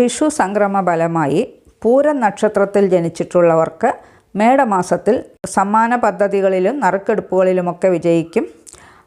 വിഷു സംക്രമ ഫലമായി പൂരം നക്ഷത്രത്തിൽ ജനിച്ചിട്ടുള്ളവർക്ക് മേടമാസത്തിൽ സമ്മാന പദ്ധതികളിലും നറുക്കെടുപ്പുകളിലുമൊക്കെ വിജയിക്കും.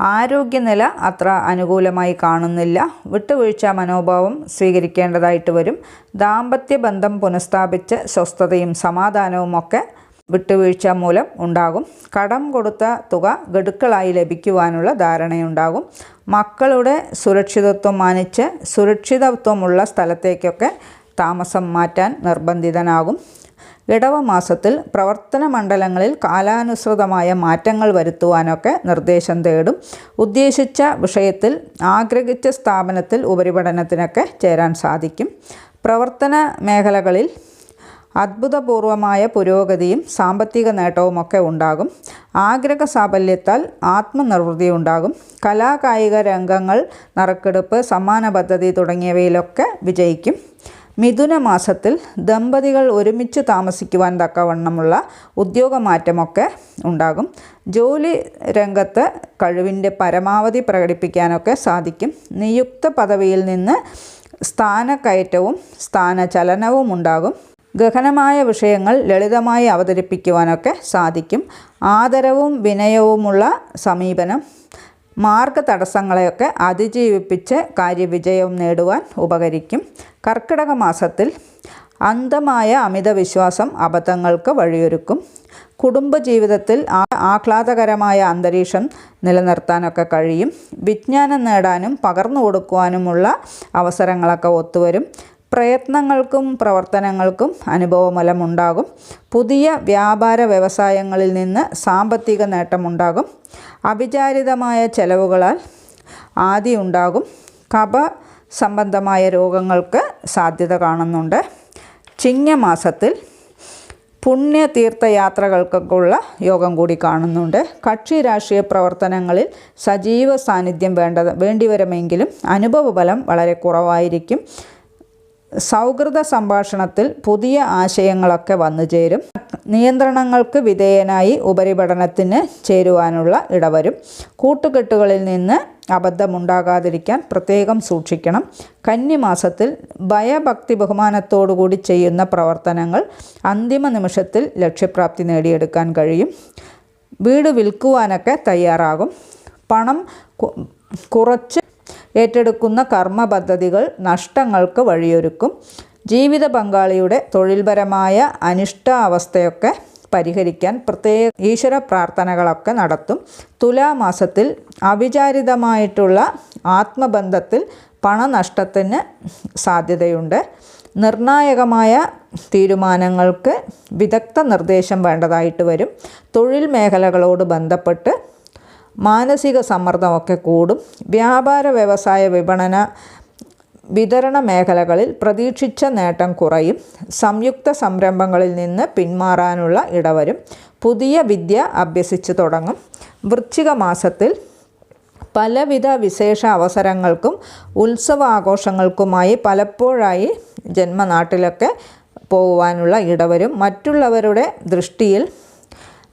ആരോഗ്യനില അത്ര അനുകൂലമായി കാണുന്നില്ല. വിട്ടുവീഴ്ച മനോഭാവം സ്വീകരിക്കേണ്ടതായിട്ട് വരും. ദാമ്പത്യ ബന്ധം പുനഃസ്ഥാപിച്ച് സ്വസ്ഥതയും സമാധാനവും ഒക്കെ വിട്ടുവീഴ്ച മൂലം ഉണ്ടാകും. കടം കൊടുത്ത തുക ഗഡുക്കളായി ലഭിക്കുവാനുള്ള ധാരണയുണ്ടാകും. മക്കളുടെ സുരക്ഷിതത്വം മാനിച്ച് സുരക്ഷിതത്വമുള്ള സ്ഥലത്തേക്കൊക്കെ താമസം മാറ്റാൻ നിർബന്ധിതനാകും. ഇടവമാസത്തിൽ പ്രവർത്തന മണ്ഡലങ്ങളിൽ കാലാനുസൃതമായ മാറ്റങ്ങൾ വരുത്തുവാനൊക്കെ നിർദ്ദേശം തേടും. ഉദ്ദേശിച്ച വിഷയത്തിൽ ആഗ്രഹിച്ച സ്ഥാപനത്തിൽ ഉപരിപഠനത്തിനൊക്കെ ചേരാൻ സാധിക്കും. പ്രവർത്തന മേഖലകളിൽ അത്ഭുതപൂർവമായ പുരോഗതിയും സാമ്പത്തിക നേട്ടവുമൊക്കെ ഉണ്ടാകും. ആഗ്രഹ സാഫല്യത്താൽ ആത്മനിർവൃതി ഉണ്ടാകും. കലാകായിക രംഗങ്ങൾ നറുക്കെടുപ്പ് സമ്മാന പദ്ധതി തുടങ്ങിയവയിലൊക്കെ വിജയിക്കും. മിഥുന മാസത്തിൽ ദമ്പതികൾ ഒരുമിച്ച് താമസിക്കുവാൻ തക്കവണ്ണമുള്ള ഉദ്യോഗമാറ്റമൊക്കെ ഉണ്ടാകും. ജോലി രംഗത്ത് കഴിവിന്റെ പരമാവധി പ്രകടിപ്പിക്കാനൊക്കെ സാധിക്കും. നിയുക്ത പദവിയിൽ നിന്ന് സ്ഥാനക്കയറ്റവും സ്ഥാനചലനവും ഉണ്ടാകും. ഗഹനമായ വിഷയങ്ങൾ ലളിതമായി അവതരിപ്പിക്കുവാനൊക്കെ സാധിക്കും. ആദരവും വിനയവുമുള്ള സമീപനം മാർഗ തടസ്സങ്ങളെയൊക്കെ അതിജീവിപ്പിച്ച് കാര്യവിജയം നേടുവാൻ ഉപകരിക്കും. കർക്കിടക മാസത്തിൽ അന്ധമായ അമിതവിശ്വാസം അബദ്ധങ്ങൾക്ക് വഴിയൊരുക്കും. കുടുംബജീവിതത്തിൽ ആഹ്ലാദകരമായ അന്തരീക്ഷം നിലനിർത്താനൊക്കെ കഴിയും. വിജ്ഞാനം നേടാനും പകർന്നു കൊടുക്കുവാനുമുള്ള അവസരങ്ങളൊക്കെ ഒത്തുവരും. പ്രയത്നങ്ങൾക്കും പ്രവർത്തനങ്ങൾക്കും അനുഭവഫലമുണ്ടാകും. പുതിയ വ്യാപാര വ്യവസായങ്ങളിൽ നിന്ന് സാമ്പത്തിക നേട്ടമുണ്ടാകും. അവിചാരിതമായ ചെലവുകളാൽ ആദി ഉണ്ടാകും കപ സംബന്ധമായ രോഗങ്ങൾക്ക് സാധ്യത കാണുന്നുണ്ട്. ചിങ്ങമാസത്തിൽ പുണ്യ തീർത്ഥയാത്രകൾക്കൊക്കെയുള്ള യോഗം കൂടി കാണുന്നുണ്ട്. കക്ഷി രാഷ്ട്രീയ പ്രവർത്തനങ്ങളിൽ സജീവ സാന്നിധ്യം വേണ്ടത് വേണ്ടിവരുമെങ്കിലും അനുഭവബലം വളരെ കുറവായിരിക്കും. സൗഹൃദ സംഭാഷണത്തിൽ പുതിയ ആശയങ്ങളൊക്കെ വന്നു ചേരും. നിയന്ത്രണങ്ങൾക്ക് വിധേയനായി ഉപരിപഠനത്തിന് ചേരുവാനുള്ള ഇടവരും. കൂട്ടുകെട്ടുകളിൽ നിന്ന് അബദ്ധമുണ്ടാകാതിരിക്കാൻ പ്രത്യേകം സൂക്ഷിക്കണം. കന്നിമാസത്തിൽ ഭയഭക്തി ബഹുമാനത്തോടുകൂടി ചെയ്യുന്ന പ്രവർത്തനങ്ങൾ അന്തിമ നിമിഷത്തിൽ ലക്ഷ്യപ്രാപ്തി നേടിയെടുക്കാൻ കഴിയും. വീട് വിൽക്കുവാനൊക്കെ തയ്യാറാകും. പണം കുറച്ച് ഏറ്റെടുക്കുന്ന കർമ്മ പദ്ധതികൾ നഷ്ടങ്ങൾക്ക് വഴിയൊരുക്കും. ജീവിത പങ്കാളിയുടെ തൊഴിൽപരമായ അനിഷ്ടാവസ്ഥയൊക്കെ പരിഹരിക്കാൻ പ്രത്യേക ഈശ്വര പ്രാർത്ഥനകളൊക്കെ നടത്തും. തുലാമാസത്തിൽ അവിചാരിതമായിട്ടുള്ള ആത്മബന്ധത്തിൽ പണനഷ്ടത്തിന് സാധ്യതയുണ്ട്. നിർണായകമായ തീരുമാനങ്ങൾക്ക് വിദഗ്ധ നിർദ്ദേശം വേണ്ടതായിട്ട് വരും. തൊഴിൽ മേഖലകളോട് ബന്ധപ്പെട്ട് മാനസിക സമ്മർദ്ദമൊക്കെ കൂടും. വ്യാപാര വ്യവസായ വിപണന വിതരണ മേഖലകളിൽ പ്രതീക്ഷിച്ച നേട്ടം കുറയും. സംയുക്ത സംരംഭങ്ങളിൽ നിന്ന് പിന്മാറാനുള്ള ഇടവരും. പുതിയ വിദ്യ അഭ്യസിച്ചു തുടങ്ങും. വൃശ്ചിക മാസത്തിൽ പലവിധ വിശേഷ അവസരങ്ങൾക്കും ഉത്സവാഘോഷങ്ങൾക്കുമായി പലപ്പോഴായി ജന്മനാട്ടിലൊക്കെ പോകുവാനുള്ള ഇടവരും. മറ്റുള്ളവരുടെ ദൃഷ്ടിയിൽ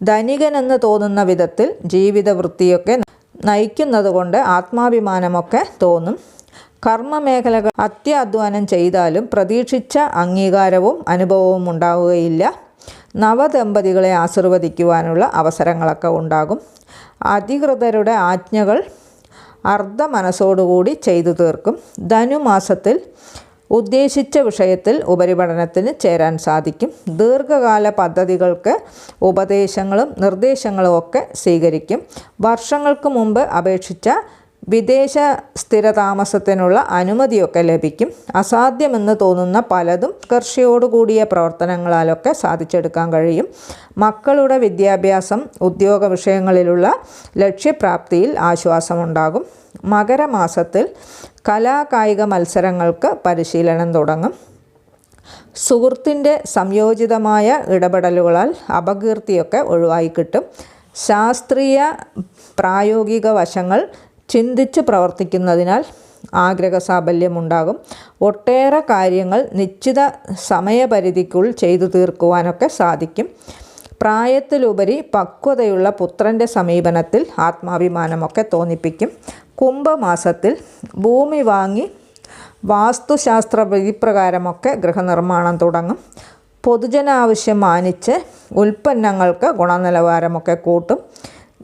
ധനികനെന്ന് തോന്നുന്ന വിധത്തിൽ ജീവിതവൃത്തിയൊക്കെ നയിക്കുന്നത് കൊണ്ട് ആത്മാഭിമാനമൊക്കെ തോന്നും. കർമ്മമേഖലകൾ അത്യാധ്വാനം ചെയ്താലും പ്രതീക്ഷിച്ച അംഗീകാരവും അനുഭവവും ഉണ്ടാവുകയില്ല. നവദമ്പതികളെ ആശീർവദിക്കുവാനുള്ള അവസരങ്ങളൊക്കെ ഉണ്ടാകും. അധികൃതരുടെ ആജ്ഞകൾ അർദ്ധ മനസ്സോടുകൂടി ചെയ്തു തീർക്കും. ധനുമാസത്തിൽ ഉദ്ദേശിച്ച വിഷയത്തിൽ ഉപരിപഠനത്തിന് ചേരാൻ സാധിക്കും. ദീർഘകാല പദ്ധതികൾക്ക് ഉപദേശങ്ങളും നിർദ്ദേശങ്ങളും ഒക്കെ സ്വീകരിക്കും. വർഷങ്ങൾക്ക് മുമ്പ് അപേക്ഷിച്ച വിദേശ സ്ഥിരതാമസത്തിനുള്ള അനുമതിയൊക്കെ ലഭിക്കും. അസാധ്യമെന്ന് തോന്നുന്ന പലതും കർഷയോടുകൂടിയ പ്രവർത്തനങ്ങളാലൊക്കെ സാധിച്ചെടുക്കാൻ കഴിയും. മക്കളുടെ വിദ്യാഭ്യാസം ഉദ്യോഗ വിഷയങ്ങളിലുള്ള ലക്ഷ്യപ്രാപ്തിയിൽ ആശ്വാസമുണ്ടാകും. മകരമാസത്തിൽ കലാകായിക മത്സരങ്ങൾക്ക് പരിശീലനം തുടങ്ങും. സുഹൃത്തിന്റെ സംയോജിതമായ ഇടപെടലുകളാൽ അപകീർത്തിയൊക്കെ ഒഴിവായി കിട്ടും. ശാസ്ത്രീയ പ്രായോഗിക വശങ്ങൾ ചിന്തിച്ച് പ്രവർത്തിക്കുന്നതിനാൽ ആഗ്രഹ സാബല്യമുണ്ടാകും ഒട്ടേറെ കാര്യങ്ങൾ നിശ്ചിത സമയപരിധിക്കുള്ളിൽ ചെയ്തു തീർക്കുവാനൊക്കെ സാധിക്കും. പ്രായത്തിലുപരി പക്വതയുള്ള പുത്രന്റെ സമീപനത്തിൽ ആത്മാഭിമാനമൊക്കെ തോന്നിപ്പിക്കും. കുംഭമാസത്തിൽ ഭൂമി വാങ്ങി വാസ്തുശാസ്ത്ര വിധിപ്രകാരമൊക്കെ ഗൃഹനിർമ്മാണം തുടങ്ങും. പൊതുജനാവശ്യം മാനിച്ച് ഉൽപ്പന്നങ്ങൾക്ക് ഗുണനിലവാരമൊക്കെ കൂട്ടും.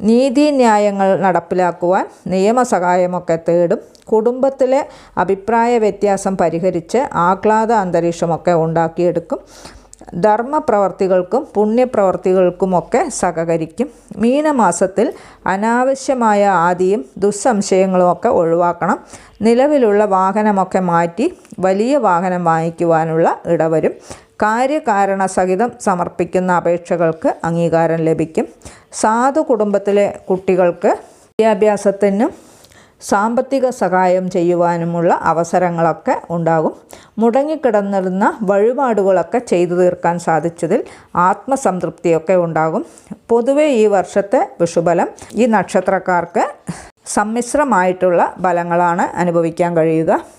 നീതിന്യായങ്ങൾ നടപ്പിലാക്കുവാൻ നിയമസഹായമൊക്കെ തേടും. കുടുംബത്തിലെ അഭിപ്രായ വ്യത്യാസം പരിഹരിച്ച് ആഹ്ലാദ അന്തരീക്ഷമൊക്കെ ഉണ്ടാക്കിയെടുക്കും. ധർമ്മപ്രവർത്തികൾക്കും പുണ്യപ്രവർത്തികൾക്കുമൊക്കെ സഹകരിക്കും. മീനമാസത്തിൽ അനാവശ്യമായ ആദിയും ദുസ്സംശയങ്ങളുമൊക്കെ ഒഴിവാക്കണം. നിലവിലുള്ള വാഹനമൊക്കെ മാറ്റി വലിയ വാഹനം വാങ്ങിക്കുവാനുള്ള ഇടവരും. കാര്യകാരണ സഹിതം സമർപ്പിക്കുന്ന അപേക്ഷകൾക്ക് അംഗീകാരം ലഭിക്കും. സാധു കുടുംബത്തിലെ കുട്ടികൾക്ക് വിദ്യാഭ്യാസത്തിനും സാമ്പത്തിക സഹായം ചെയ്യുവാനുമുള്ള അവസരങ്ങളൊക്കെ ഉണ്ടാകും. മുടങ്ങിക്കിടന്നിരുന്ന വഴിപാടുകളൊക്കെ ചെയ്തു തീർക്കാൻ സാധിച്ചതിൽ ആത്മസംതൃപ്തിയൊക്കെ ഉണ്ടാകും. പൊതുവെ ഈ വർഷത്തെ വിഷുബലം ഈ നക്ഷത്രക്കാർക്ക് സമ്മിശ്രമായിട്ടുള്ള ഫലങ്ങളാണ് അനുഭവിക്കാൻ കഴിയുക.